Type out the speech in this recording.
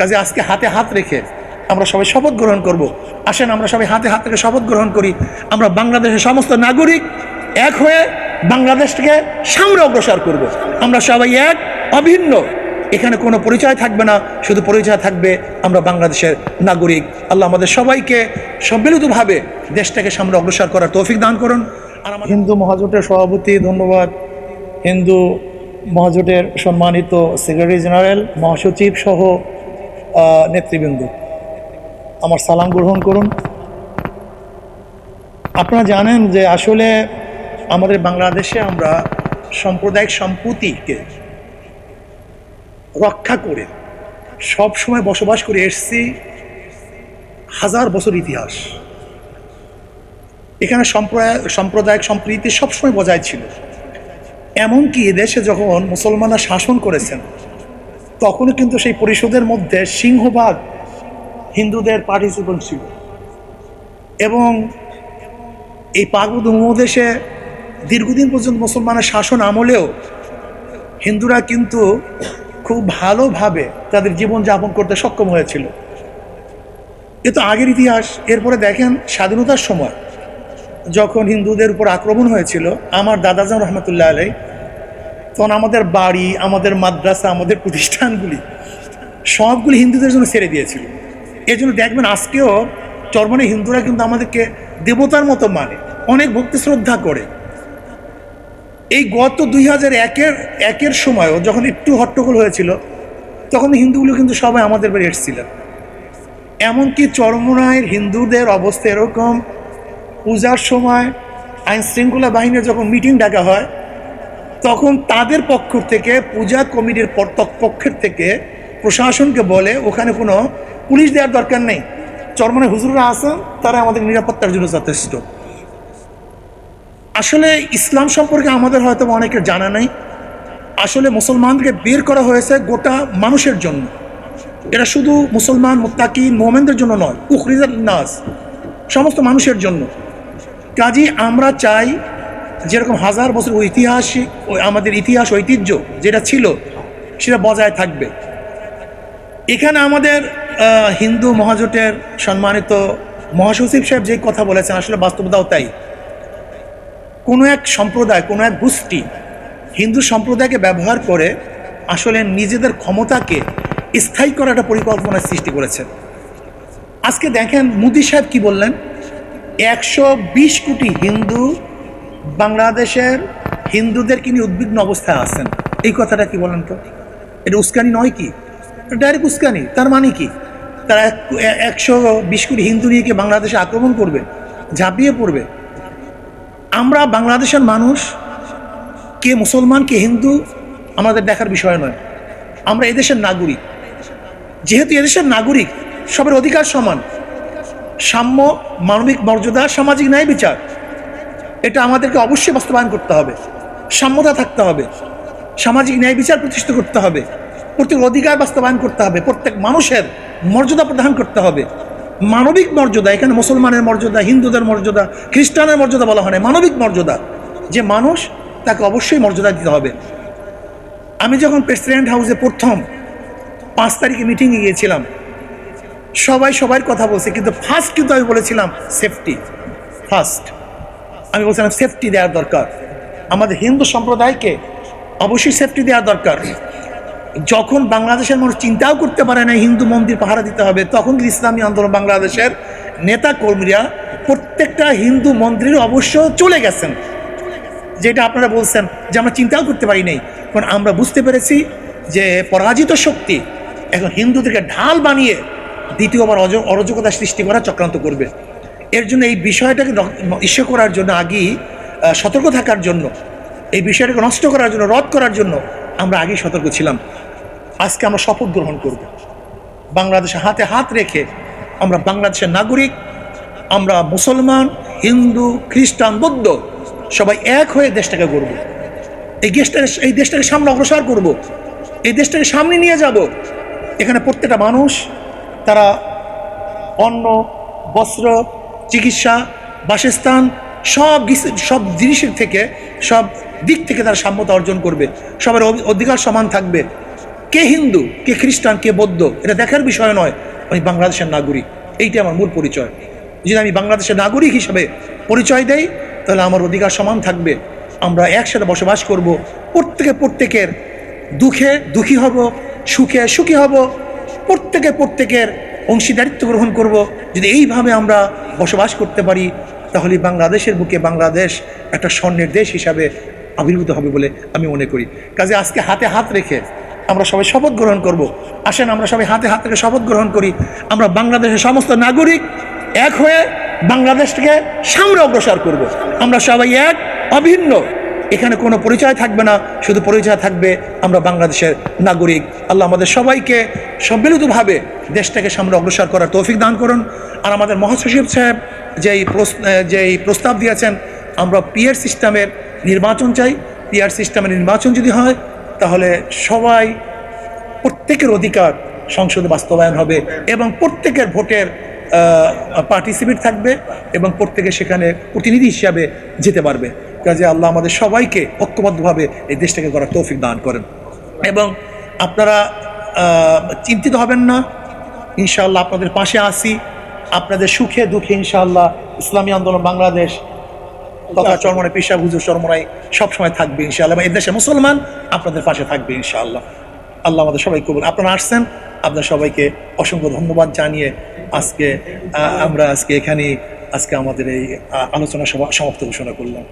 কাজে আজকে হাতে হাত রেখে আমরা সবাই শপথ গ্রহণ করব। আসেন, আমরা সবাই হাতে হাত রেখে শপথ গ্রহণ করি। আমরা বাংলাদেশের সমস্ত নাগরিক এক হয়ে বাংলাদেশকে সামনে অগ্রসর করব। আমরা সবাই এক, অভিন্ন। এখানে কোনো পরিচয় থাকবে না, শুধু পরিচয় থাকবে আমরা বাংলাদেশের নাগরিক। আল্লাহ আমাদের সবাইকে সম্মিলিতভাবে দেশটাকে সামনে অগ্রসর করার তৌফিক দান করুন। আর আমার হিন্দু মহাজোটের সভাপতি, ধন্যবাদ। হিন্দু মহাজোটের সম্মানিত সেক্রেটারি জেনারেল, মহাসচিব সহ নেতৃবৃন্দ। আমার সালাম গ্রহণ করুন। আপনারা জানেন যে আসলে আমাদের বাংলাদেশে আমরা সাম্প্রদায়িক সম্প্রীতিকে রক্ষা করে সব সময় বসবাস করে এসেছি হাজার বছর ইতিহাস। এখানে সম্প্রদায়, সাম্প্রদায়িক সম্প্রীতি সবসময় বজায় ছিল। এমনকি এদেশে যখন মুসলমানরা শাসন করেছেন তখনও কিন্তু সেই পরিষদের মধ্যে সিংহভাগ হিন্দুদের পার্টিসিপেন্ট ছিল। এবং এই পার্বত্য উপমহাদেশে দীর্ঘদিন পর্যন্ত মুসলমানের শাসন আমলেও হিন্দুরা কিন্তু খুব ভালোভাবে তাদের জীবন যাপন করতে সক্ষম হয়েছিল। এ তো আগের ইতিহাস। এরপরে দেখেন স্বাধীনতার সময় যখন হিন্দুদের উপর আক্রমণ হয়েছিল, আমার দাদাজান রহমতুল্লাহ আলাই তখন আমাদের বাড়ি, আমাদের মাদ্রাসা, আমাদের প্রতিষ্ঠানগুলি সবগুলি হিন্দুদের জন্য ছেড়ে দিয়েছিল। এই জন্য দেখবেন আজকেও চরমনে হিন্দুরা কিন্তু আমাদেরকে দেবতার মতো মানে অনেক ভক্তি শ্রদ্ধা করে। এই গত দুই হাজার একের একের সময়ও যখন একটু হট্টগোল হয়েছিল, তখন হিন্দুগুলো কিন্তু সবাই আমাদের বাড়ি এসেছিলেন এমনকি চরমনায়ের হিন্দুদের অবস্থা এরকম। পূজার সময় আইন শৃঙ্খলা বাহিনীর যখন মিটিং ডাকা হয় তখন তাদের পক্ষ থেকে পূজা কমিটির পক্ষের থেকে প্রশাসনকে বলে, ওখানে কোনো পুলিশ দেওয়ার দরকার নেই। চরমনে হুজুররা আছেন, তারা আমাদের নিরাপত্তার জন্য যথেষ্ট। আসলে ইসলাম সম্পর্কে আমাদের হয়তো অনেকের জানা নেই। আসলে মুসলমানকে বের করা হয়েছে গোটা মানুষের জন্য। এটা শুধু মুসলমান মুত্তাকি মোমেনদের জন্য নয় উখরিজাল নাস, সমস্ত মানুষের জন্য। কাজী আমরা চাই যেরকম হাজার বছর ঐতিহাসিক আমাদের ইতিহাস ঐতিহ্য যেটা ছিল, সেটা বজায় থাকবে। এখানে আমাদের হিন্দু মহাজোটের সম্মানিত মহাসচিব সাহেব যে কথা বলেছেন, আসলে বাস্তবতাও তাই। কোনো এক সম্প্রদায়, কোনো এক গোষ্ঠী হিন্দু সম্প্রদায়কে ব্যবহার করে আসলে নিজেদের ক্ষমতাকে স্থায়ী করার একটা পরিকল্পনার সৃষ্টি করেছে। আজকে দেখেন মোদি সাহেব কি বললেন? একশো বিশ কোটি হিন্দু বাংলাদেশের হিন্দুদেরকে নিয়ে উদ্বিগ্ন অবস্থায় আছেন? এই কথাটা কি বলেন তো? এটা উস্কানি নয় কি? ডাইরেক্ট উস্কানি। তার মানে কি? তারা এক- একশো বিশ কোটি হিন্দু নিয়ে কি বাংলাদেশে আক্রমণ করবে? ঝাঁপিয়ে পড়বে? আমরা বাংলাদেশের মানুষ, কে মুসলমান, কে হিন্দু, আমাদের দেখার বিষয় নয়। আমরা এদেশের নাগরিক। যেহেতু এদেশের নাগরিক, সবার অধিকার সমান। সাম্য, মানবিক মর্যাদা, সামাজিক ন্যায় বিচার। এটা আমাদেরকে অবশ্যই বাস্তবায়ন করতে হবে। সাম্যতা থাকতে হবে। সামাজিক ন্যায় বিচার প্রতিষ্ঠা করতে হবে। প্রত্যেক অধিকার বাস্তবায়ন করতে হবে। প্রত্যেক মানুষের মর্যাদা প্রদান করতে হবে। মানবিক মর্যাদা, এখানে মুসলমানের মর্যাদা, হিন্দুদের মর্যাদা, খ্রিস্টানের মর্যাদা বলা হয় না, মানবিক মর্যাদা। যে মানুষ তাকে অবশ্যই মর্যাদা দিতে হবে। আমি যখন প্রেসিডেন্ট হাউসে প্রথম পাঁচ তারিখে মিটিংয়ে গিয়েছিলাম, সবাই সবার কথা বলছে, কিন্তু ফার্স্ট কিন্তু আমি বলেছিলাম সেফটি, ফার্স্ট। আমি বলছিলাম সেফটি দেওয়ার দরকার। আমাদের হিন্দু সম্প্রদায়কে অবশ্যই সেফটি দেওয়া দরকার। যখন বাংলাদেশের মানুষ চিন্তাও করতে পারে না হিন্দু মন্দির পাহারা দিতে হবে, তখন ইসলামী আন্দোলন বাংলাদেশের নেতা কর্মীরা প্রত্যেকটা হিন্দু মন্দিরে অবশ্য চলে গেছেন। যেটা আপনারা বলছেন যে আমরা চিন্তাও করতে পারি নাই। কারণ আমরা বুঝতে পেরেছি যে পরাজিত শক্তি এখন হিন্দুদেরকে ঢাল বানিয়ে দ্বিতীয়বার অরাজকতা সৃষ্টি করা চক্রান্ত করবে। এর জন্য এই বিষয়টাকে ইস্যু করার জন্য আগেই সতর্ক থাকার জন্য, এই বিষয়টাকে নষ্ট করার জন্য, রদ করার জন্য আমরা আগেই সতর্ক ছিলাম। আজকে আমরা শপথ গ্রহণ করব। বাংলাদেশে হাতে হাত রেখে আমরা বাংলাদেশের নাগরিক, আমরা মুসলমান, হিন্দু, খ্রিস্টান, বৌদ্ধ সবাই এক হয়ে দেশটাকে গড়ব। এই দেশটাকে এই দেশটাকে সামনে অগ্রসর করব। এই দেশটাকে সামনে নিয়ে যাব। এখানে প্রত্যেকটা মানুষ, তারা অন্ন, বস্ত্র চিকিৎসা, বাসস্থান, সব সব জিনিসের থেকে, সব দিক থেকে তারা সাম্যতা অর্জন করবে। সবার অধিকার সমান থাকবে। কে হিন্দু, কে খ্রিস্টান, কে বৌদ্ধ, এটা দেখার বিষয় নয়। আমি বাংলাদেশের নাগরিক এইটা আমার মূল পরিচয়। যদি আমি বাংলাদেশের নাগরিক হিসেবে পরিচয় দেই, তাহলে আমার অধিকার সমান থাকবে। আমরা একসাথে বসবাস করব। প্রত্যেকে প্রত্যেকের দুঃখে দুঃখী হব, সুখে সুখী হব। প্রত্যেকে প্রত্যেকের অংশীদারিত্ব গ্রহণ করব। যদি এইভাবে আমরা বসবাস করতে পারি, তাহলে বাংলাদেশের বুকে বাংলাদেশ একটা স্বর্ণের দেশ হিসাবে আবির্ভূত হবে বলে আমি মনে করি। কাজে আজকে হাতে হাত রেখে আমরা সবাই শপথ গ্রহণ করব। আসেন, আমরা সবাই হাতে হাত রেখে শপথ গ্রহণ করি। আমরা বাংলাদেশের সমস্ত নাগরিক এক হয়ে বাংলাদেশকে সামনে অগ্রসর করব। আমরা সবাই এক, অভিন্ন। এখানে কোনো পরিচয় থাকবে না, শুধু পরিচয় থাকবে আমরা বাংলাদেশের নাগরিক। আল্লাহ আমাদের সবাইকে সম্মিলিতভাবে দেশটাকে সামনে অগ্রসর করার তৌফিক দান করুন। আর আমাদের মহাসচিব সাহেব যেই যেই প্রস্তাব দিয়েছেন, আমরা পিয়ার সিস্টেমের নির্বাচন চাই। পিয়ার সিস্টেমের নির্বাচন যদি হয়, তাহলে সবাই প্রত্যেকের অধিকার সংসদে বাস্তবায়ন হবে এবং প্রত্যেকের ভোটের পার্টিসিপেট থাকবে এবং প্রত্যেকে সেখানে প্রতিনিধি হিসাবে যেতে পারবে। কাজে আল্লাহ আমাদের সবাইকে ঐক্যবদ্ধভাবে এই দেশটাকে করার তৌফিক দান করেন। এবং আপনারা চিন্তিত হবেন না। ইনশাআল্লাহ আপনাদের পাশে আসি আপনাদের সুখে দুঃখে ইনশাআল্লাহ ইসলামী আন্দোলন বাংলাদেশ তথা চরমনে পেশা হুজুর চরমনাই সবসময় থাকবে ইনশাআল্লাহ। এবং এদেশে মুসলমান আপনাদের পাশে থাকবে ইনশাআল্লাহ। আল্লাহ আমাদের সবাই কবুল। আপনারা আসছেন আপনার সবাইকে অসংখ্য ধন্যবাদ জানিয়ে আজকে আহ, আমরা আজকে এখানেই আজকে আমাদের এই আলোচনা সভা সমাপ্ত ঘোষণা করলাম।